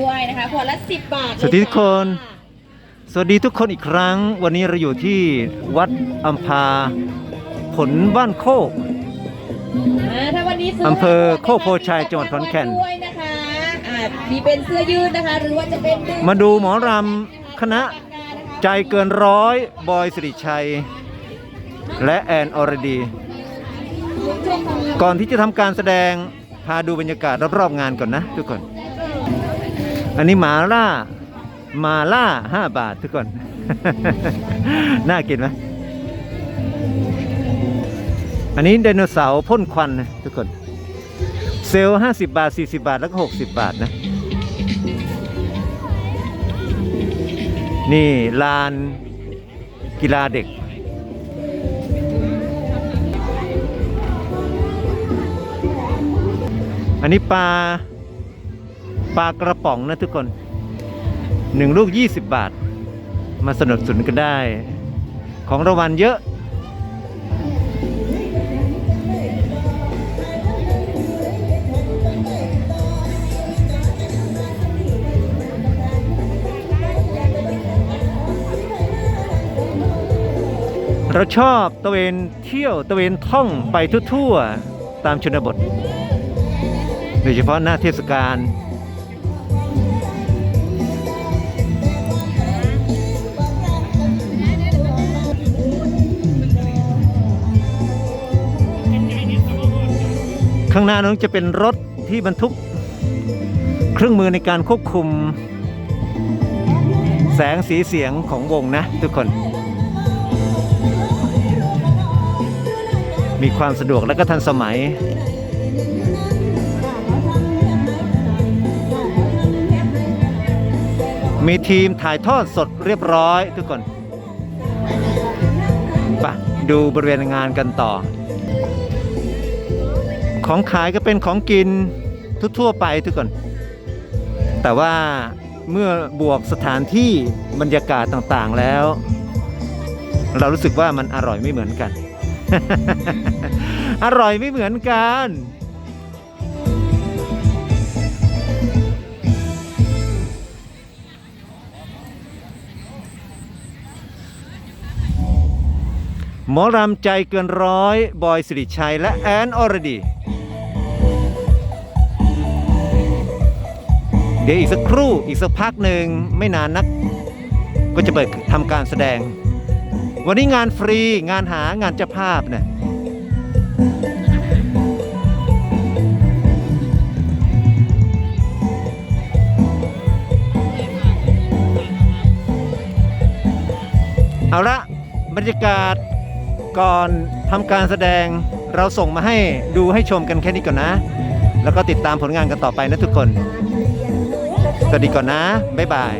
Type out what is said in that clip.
ด้วยนะคะขวดละ10บาทเลยสวัสดีทุกคนจ้าสวัสดีทุกคนอีกครั้ง วันนี้เราอยู่ที่วัดอัมพาผลบ้านโคก อ่าถ้าวันนี้ซื้อำเภอโคกโพชัยจังหวัดขอนแก่น ด้วยนะคะอ่ามีเป็นเสื้อยืดนะคะ หรือว่าจะเป็นมาดูหมอรำคณะใจเกินร้อยบอยสิริชัย และแอนอรดี ก่อนที่จะทำการแสดงพาดูบรรยากาศรอบๆงานก่อนนะทุกคน อันนี้หมาล่าหมาล่า5บาททุกคน น่ากินไหมอันนี้ไดโนเสาร์พ่นควันนะทุกคน เซลล์50บาท40บาท แล้วก็60บาทนะ นี่ลานกีฬาเด็กอันนี้ปลา ปลากระป๋องนะทุกคนหนึ่งลูก 20 บาท มาสนับสนุนกันได้ ของรางวัลเยอะ เราชอบตะเวนเที่ยวตะเวนท่องไปทั่วๆ ตามชนบท โดยเฉพาะหน้าเทศกาล ข้างหน้านั้นจะเป็นรถที่บรรทุกเครื่องมือในการควบคุม แสงสีเสียงของวงนะทุกคน มีความสะดวกและก็ทันสมัยมีทีมถ่ายทอดสดเรียบร้อยทุกคน ไปดูบริเวณงานกันต่อ ของขายก็เป็นของกินทั่วๆไปทุกคน แต่ว่าเมื่อบวกสถานที่บรรยากาศต่างๆแล้ว เรารู้สึกว่ามันอร่อยไม่เหมือนกัน อร่อยไม่เหมือนกัน หมอรำใจเกินร้อย บอยสิริชัย และแอนอรดี เดี๋ยวอีกสักครู่อีกสักพักหนึ่งไม่นานนัก ก็จะเปิดทำการแสดง วันนี้งานฟรีงานหางานเจ้าภาพเนี่ยเอาละบรรยากาศ ก่อนทำการแสดงเราส่งมาให้ดูให้ชมกันแค่นี้ก่อนนะ แล้วก็ติดตามผลงานกันต่อไปนะทุกคน สวัสดีก่อนนะ บ๊ายบาย